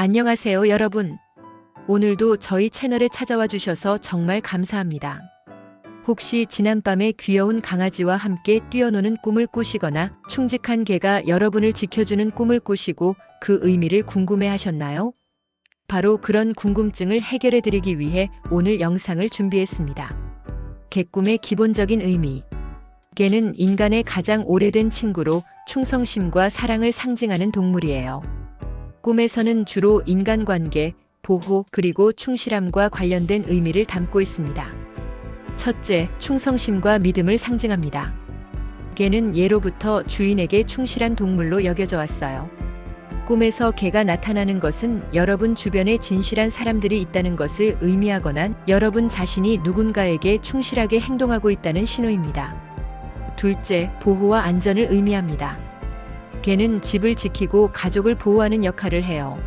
안녕하세요, 여러분. 오늘도 저희 채널에 찾아와 주셔서 정말 감사합니다. 혹시 지난밤에 귀여운 강아지와 함께 뛰어노는 꿈을 꾸시거나 충직한 개가 여러분을 지켜주는 꿈을 꾸시고 그 의미를 궁금해 하셨나요? 바로 그런 궁금증을 해결해 드리기 위해 오늘 영상을 준비했습니다. 개꿈의 기본적인 의미. 개는 인간의 가장 오래된 친구로 충성심과 사랑을 상징하는 동물이에요. 꿈에서는 주로 인간관계, 보호, 그리고 충실함과 관련된 의미를 담고 있습니다. 첫째, 충성심과 믿음을 상징합니다. 개는 예로부터 주인에게 충실한 동물로 여겨져 왔어요. 꿈에서 개가 나타나는 것은 여러분 주변에 진실한 사람들이 있다는 것을 의미하거나 여러분 자신이 누군가에게 충실하게 행동하고 있다는 신호입니다. 둘째, 보호와 안전을 의미합니다. 개는 집을 지키고 가족을 보호하는 역할을 해요.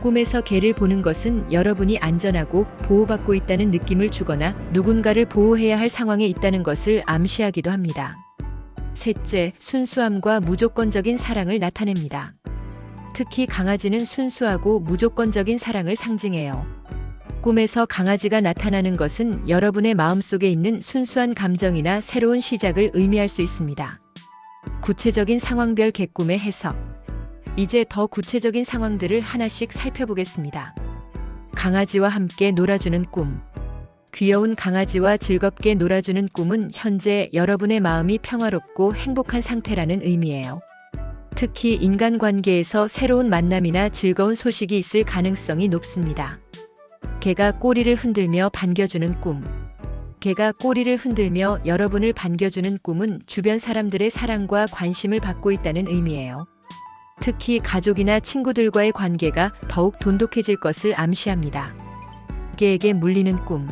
꿈에서 개를 보는 것은 여러분이 안전하고 보호받고 있다는 느낌을 주거나 누군가를 보호해야 할 상황에 있다는 것을 암시하기도 합니다. 셋째, 순수함과 무조건적인 사랑을 나타냅니다. 특히 강아지는 순수하고 무조건적인 사랑을 상징해요. 꿈에서 강아지가 나타나는 것은 여러분의 마음속에 있는 순수한 감정이나 새로운 시작을 의미할 수 있습니다. 구체적인 상황별 개꿈의 해석. 이제 더 구체적인 상황들을 하나씩 살펴보겠습니다. 강아지와 함께 놀아주는 꿈. 귀여운 강아지와 즐겁게 놀아주는 꿈은 현재 여러분의 마음이 평화롭고 행복한 상태라는 의미예요. 특히 인간관계에서 새로운 만남이나 즐거운 소식이 있을 가능성이 높습니다. 개가 꼬리를 흔들며 반겨주는 꿈. 개가 꼬리를 흔들며 여러분을 반겨주는 꿈은 주변 사람들의 사랑과 관심을 받고 있다는 의미예요. 특히 가족이나 친구들과의 관계가 더욱 돈독해질 것을 암시합니다. 개에게 물리는 꿈.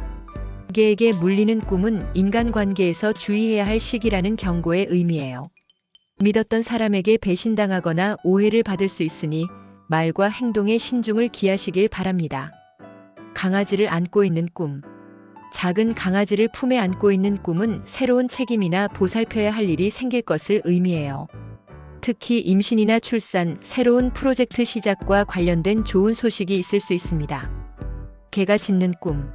개에게 물리는 꿈은 인간관계에서 주의해야 할 시기라는 경고의 의미예요. 믿었던 사람에게 배신당하거나 오해를 받을 수 있으니 말과 행동에 신중을 기하시길 바랍니다. 강아지를 안고 있는 꿈. 작은 강아지를 품에 안고 있는 꿈은 새로운 책임이나 보살펴야 할 일이 생길 것을 의미해요. 특히 임신이나 출산, 새로운 프로젝트 시작과 관련된 좋은 소식이 있을 수 있습니다. 개가 짖는 꿈.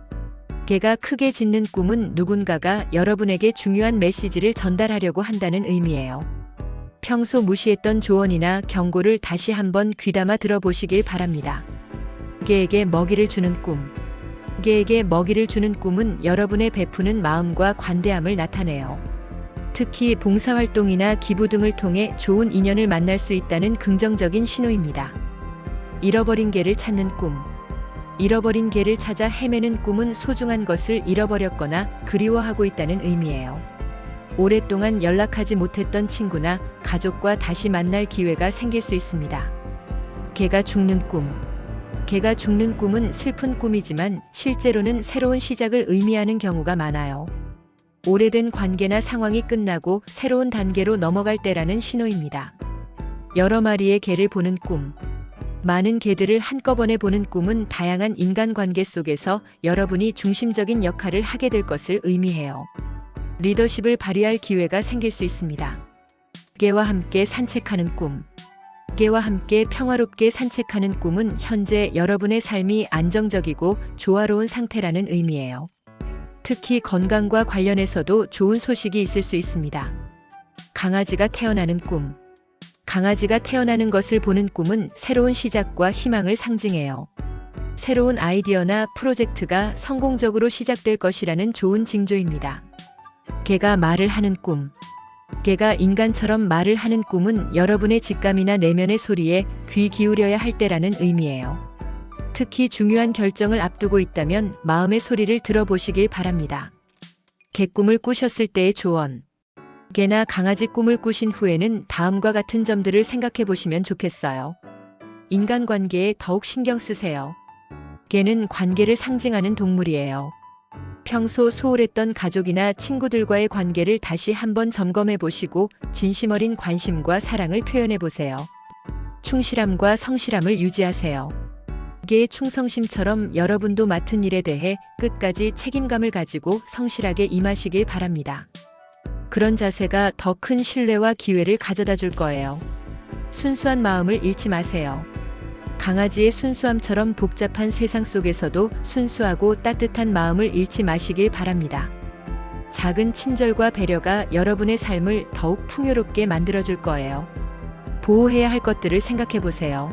개가 크게 짖는 꿈은 누군가가 여러분에게 중요한 메시지를 전달하려고 한다는 의미예요. 평소 무시했던 조언이나 경고를 다시 한번 귀담아 들어보시길 바랍니다. 개에게 먹이를 주는 꿈. 개에게 먹이를 주는 꿈은 여러분의 베푸는 마음과 관대함을 나타내요. 특히 봉사활동이나 기부 등을 통해 좋은 인연을 만날 수 있다는 긍정적인 신호입니다. 잃어버린 개를 찾는 꿈. 잃어버린 개를 찾아 헤매는 꿈은 소중한 것을 잃어버렸거나 그리워하고 있다는 의미예요. 오랫동안 연락하지 못했던 친구나 가족과 다시 만날 기회가 생길 수 있습니다. 개가 죽는 꿈. 개가 죽는 꿈은 슬픈 꿈이지만 실제로는 새로운 시작을 의미하는 경우가 많아요. 오래된 관계나 상황이 끝나고 새로운 단계로 넘어갈 때라는 신호입니다. 여러 마리의 개를 보는 꿈. 많은 개들을 한꺼번에 보는 꿈은 다양한 인간관계 속에서 여러분이 중심적인 역할을 하게 될 것을 의미해요. 리더십을 발휘할 기회가 생길 수 있습니다. 개와 함께 산책하는 꿈. 개와 함께 평화롭게 산책하는 꿈은 현재 여러분의 삶이 안정적이고 조화로운 상태라는 의미예요. 특히 건강과 관련해서도 좋은 소식이 있을 수 있습니다. 강아지가 태어나는 꿈. 강아지가 태어나는 것을 보는 꿈은 새로운 시작과 희망을 상징해요. 새로운 아이디어나 프로젝트가 성공적으로 시작될 것이라는 좋은 징조입니다. 개가 말을 하는 꿈. 개가 인간처럼 말을 하는 꿈은 여러분의 직감이나 내면의 소리에 귀 기울여야 할 때라는 의미예요. 특히 중요한 결정을 앞두고 있다면 마음의 소리를 들어보시길 바랍니다. 개꿈을 꾸셨을 때의 조언. 개나 강아지 꿈을 꾸신 후에는 다음과 같은 점들을 생각해 보시면 좋겠어요. 인간관계에 더욱 신경 쓰세요. 개는 관계를 상징하는 동물이에요. 평소 소홀했던 가족이나 친구들과의 관계를 다시 한번 점검해 보시고 진심 어린 관심과 사랑을 표현해 보세요. 충실함과 성실함을 유지하세요. 개의 충성심처럼 여러분도 맡은 일에 대해 끝까지 책임감을 가지고 성실하게 임하시길 바랍니다. 그런 자세가 더 큰 신뢰와 기회를 가져다 줄 거예요. 순수한 마음을 잃지 마세요. 강아지의 순수함처럼 복잡한 세상 속에서도 순수하고 따뜻한 마음을 잃지 마시길 바랍니다. 작은 친절과 배려가 여러분의 삶을 더욱 풍요롭게 만들어줄 거예요. 보호해야 할 것들을 생각해 보세요.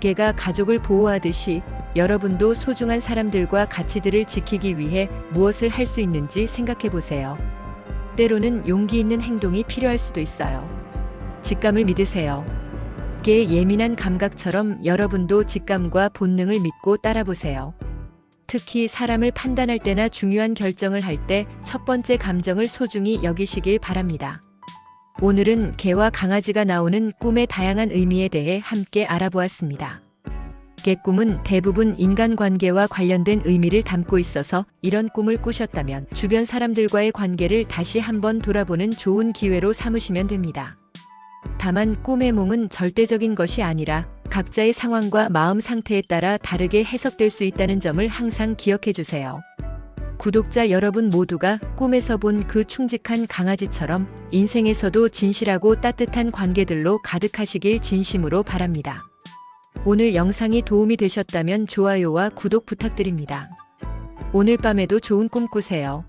개가 가족을 보호하듯이 여러분도 소중한 사람들과 가치들을 지키기 위해 무엇을 할 수 있는지 생각해 보세요. 때로는 용기 있는 행동이 필요할 수도 있어요. 직감을 믿으세요. 개의 예민한 감각처럼 여러분도 직감과 본능을 믿고 따라보세요. 특히 사람을 판단할 때나 중요한 결정을 할 때 첫 번째 감정을 소중히 여기시길 바랍니다. 오늘은 개와 강아지가 나오는 꿈의 다양한 의미에 대해 함께 알아보았습니다. 개 꿈은 대부분 인간관계와 관련된 의미를 담고 있어서 이런 꿈을 꾸셨다면 주변 사람들과의 관계를 다시 한번 돌아보는 좋은 기회로 삼으시면 됩니다. 다만 꿈의 몽은 절대적인 것이 아니라 각자의 상황과 마음 상태에 따라 다르게 해석될 수 있다는 점을 항상 기억해 주세요. 구독자 여러분 모두가 꿈에서 본 그 충직한 강아지처럼 인생에서도 진실하고 따뜻한 관계들로 가득하시길 진심으로 바랍니다. 오늘 영상이 도움이 되셨다면 좋아요와 구독 부탁드립니다. 오늘 밤에도 좋은 꿈 꾸세요.